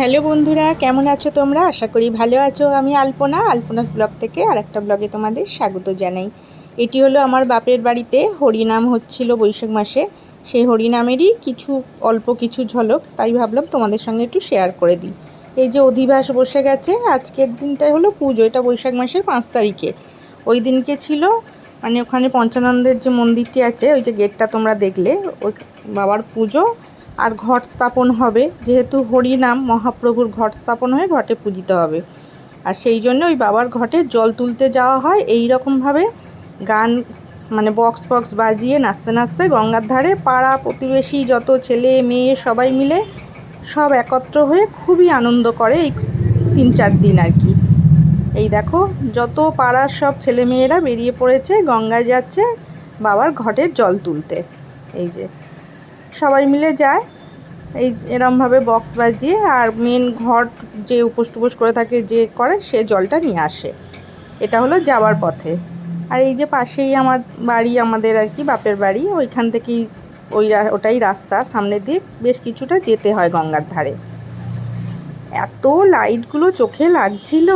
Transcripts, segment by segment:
Hello বন্ধুরা, কেমন আছো তোমরা? আশা করি ভালো আছো। আমি আলপনা, আলপনাস ব্লগ থেকে আর একটা ব্লগে তোমাদের স্বাগত জানাই। এটি হলো আমার বাপের বাড়িতে হরিনাম হচ্ছিল বৈশাখ মাসে। সেই হরিনামেরই কিছু, অল্প কিছু ঝলক, তাই ভাবলাম তোমাদের সঙ্গে একটু শেয়ার করে দিই। এই যে অধিবাস বসে গেছে, আজকের দিনটাই হলো পুজো, এটা বৈশাখ মাসের পাঁচ তারিখে। ওই দিনকে ছিল মানে ওখানে পঞ্চানন্দের যে মন্দিরটি আছে, ওই যে গেটটা তোমরা দেখলে, ওই বাবার পুজো। আর ঘট স্থাপন হবে। যেহেতু হরিনাম মহাপ্রভুর ঘট স্থাপন হয়ে ঘটে পূজিত হবে। আর সেই জন্য ওই বাবার ঘটে জল তুলতে যাওয়া হয়। এই রকমভাবে গান মানে বক্স বক্স বাজিয়ে নাচতে নাচতে গঙ্গার ধারে পাড়া প্রতিবেশী যত ছেলে মেয়ে সবাই মিলে সব একত্র হয়ে খুবই আনন্দ করে এই তিন চার দিন আর কি। এই দেখো, যত পাড়ার সব ছেলেমেয়েরা বেরিয়ে পড়েছে, গঙ্গায় যাচ্ছে বাবার ঘটের জল তুলতে। এই যে। সবাই মিলে যায়। এই এরমভাবে বক্স বাজিয়ে আর মেন ঘট যে উপোস টুপোস করে থাকে, যে করে, সে জলটা নিয়ে আসে। এটা হলো যাওয়ার পথে। আর এই যে পাশেই আমার বাড়ি, আমাদের আর কি, বাপের বাড়ি, ওইখান থেকেই ওই ওটাই রাস্তা সামনের দিক বেশ কিছুটা যেতে হয় গঙ্গার ধারে। এত লাইটগুলো চোখে লাগছিল।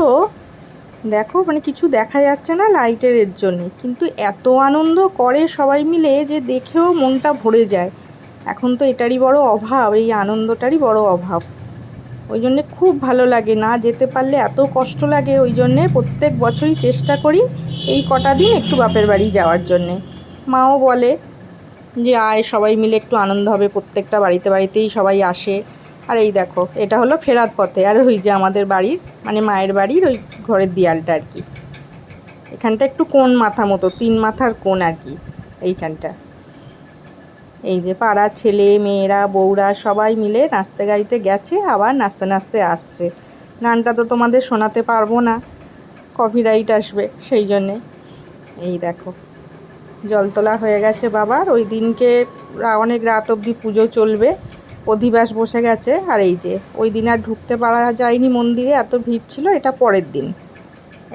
দেখো মানে কিছু দেখা যাচ্ছে না লাইটের এর জন্যে। কিন্তু এত আনন্দ করে সবাই মিলে যে দেখেও মনটা ভরে যায়। এখন তো এটারই বড় অভাব, এই আনন্দটারই বড় অভাব। ওই জন্যে খুব ভালো লাগে না যেতে পারলে, এত কষ্ট লাগে ওই জন্যে প্রত্যেক বছরই চেষ্টা করি এই কটা দিন একটু বাপের বাড়ি যাওয়ার জন্যে। মাও বলে যে, আয়, সবাই মিলে একটু আনন্দ হবে, প্রত্যেকটা বাড়িতে বাড়িতেই সবাই আসে। আর এই দেখো, এটা হলো ফেরার পথে। আর ওই যে আমাদের বাড়ির মানে মায়ের বাড়ির ওই ঘরের দেয়ালটা আর কি। এখানটা একটু কোন মাথা মতো, তিন মাথার কোন আর কি, এইখানটা। এই যে পাড়ার ছেলে, মেয়েরা, বউরা সবাই মিলে নাচতে গাইতে গেছে, আবার নাচতে নাচতে আসছে। গানটা তো তোমাদের শোনাতে পারব না কপিরাইট আসবে সেই জন্যে। এই দেখো, জল তোলা হয়ে গেছে বাবার। ওই দিনকে অনেক রাত অবধি পুজো চলবে, অধিবাস বসে গেছে। আর এই যে, ওই দিন আর ঢুকতে পারা যায়নি মন্দিরে, এত ভিড় ছিল, এটা পরের দিন।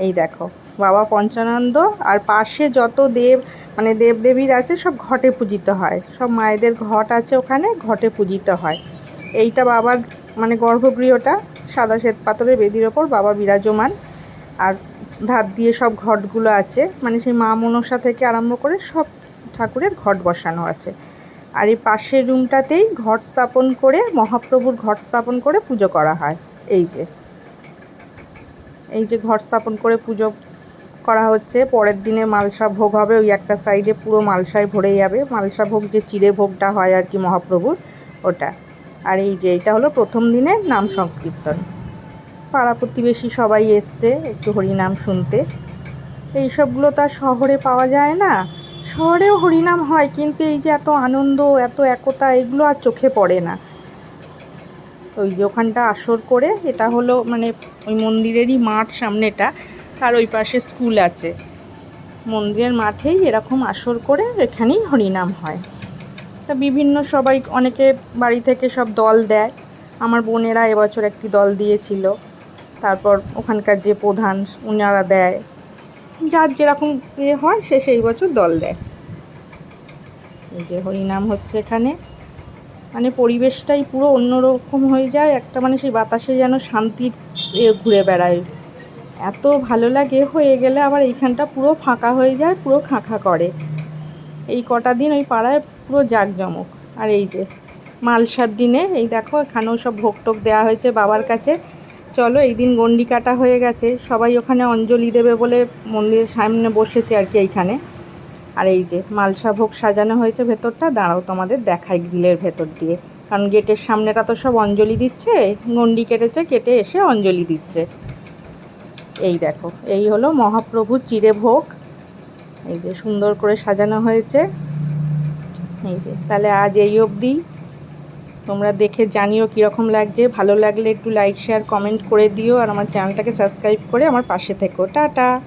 এই দেখো, বাবা পঞ্চানন্দ আর পাশে যত দেব মানে দেবদেবীর আছে, সব ঘটে পূজিত হয়। সব মায়েদের ঘট আছে ওখানে, ঘটে পূজিত হয়। এইটা বাবার মানে গর্ভগৃহটা, সাদা শ্বেত পাথরের বেদির ওপর বাবা বিরাজমান। আর ধার দিয়ে সব ঘটগুলো আছে। মানে সেই মা মনসা থেকে আরম্ভ করে সব ঠাকুরের ঘট বসানো আছে। আর এই পাশের রুমটাতেই ঘট স্থাপন করে, মহাপ্রভুর ঘট স্থাপন করে পুজো করা হয়। এই যে। এই যে ঘট স্থাপন করে পুজো করা হচ্ছে। পরের দিনে মালসা ভোগ হবে, ওই একটা সাইডে পুরো মালসায় ভরে যাবে। মালসা ভোগ যে চিড়ে ভোগটা হয় আর কি মহাপ্রভুর, ওটা। আর এই যে, এটা হলো প্রথম দিনের নাম সংকীর্তন। পাড়া প্রতিবেশী সবাই এসছে, একটু হরিনাম শুনতে। এই সবগুলো তো আর শহরে পাওয়া যায় না। শহরেও হরিনাম হয়, কিন্তু এই যে এত আনন্দ, এত একতা, এগুলো আর চোখে পড়ে না। ওই যে ওখানটা আসর করে, এটা হলো মানে ওই মন্দিরেরই মাঠ সামনেটা। আর ওই পাশে স্কুল আছে। মন্দিরের মাঠেই এরকম আসর করে এখানেই হরিনাম হয়। তা বিভিন্ন সবাই, অনেকে বাড়ি থেকে সব দল দেয়। আমার বোনেরা এবছর একটি দল দিয়েছিল। তারপর ওখানকার যে প্রধান, উনারা দেয়। যার যেরকম ইয়ে হয়, সে সেই বছর দল দেয়। এই যে হরিনাম হচ্ছে এখানে। মানে পরিবেশটাই পুরো অন্যরকম হয়ে যায়। একটা মানে সেই বাতাসে যেন শান্তির ঘুরে বেড়ায়। এত ভালো লাগে, হয়ে গেলে আবার এইখানটা পুরো ফাঁকা হয়ে যায়, পুরো খাঁখা করে। এই কটা দিন ওই পাড়ায় পুরো জাঁকজমক। আর এই যে, মালসার দিনে, এই দেখো এখানেও সব ভোগ টোক দেওয়া হয়েছে বাবার কাছে। চলো এই দিন গন্ডি কাটা হয়ে গেছে, সবাই ওখানে অঞ্জলি দেবে বলে মন্দিরের সামনে বসেছে আর কি এইখানে। আর এই যে, মালসা ভোগ সাজানো হয়েছে ভেতরটা, দাঁড়াও তোমাদের দেখায় গ্রিলের ভেতর দিয়ে। কারণ গেটের সামনেটা তো সব অঞ্জলি দিচ্ছে গন্ডি কেটেছে, কেটে এসে অঞ্জলি দিচ্ছে। এই দেখো, এই হলো মহাপ্রভুর চিরে ভোগ। এই যে সুন্দর করে সাজানো হয়েছে। এই যে, তাহলে আজ এই অবধি। তোমরা দেখে জানিও কীরকম লাগছে। ভালো লাগলে একটু লাইক শেয়ার কমেন্ট করে দিও। আর আমার চ্যানেলটাকে সাবস্ক্রাইব করে আমার পাশে থেকো। টাটা!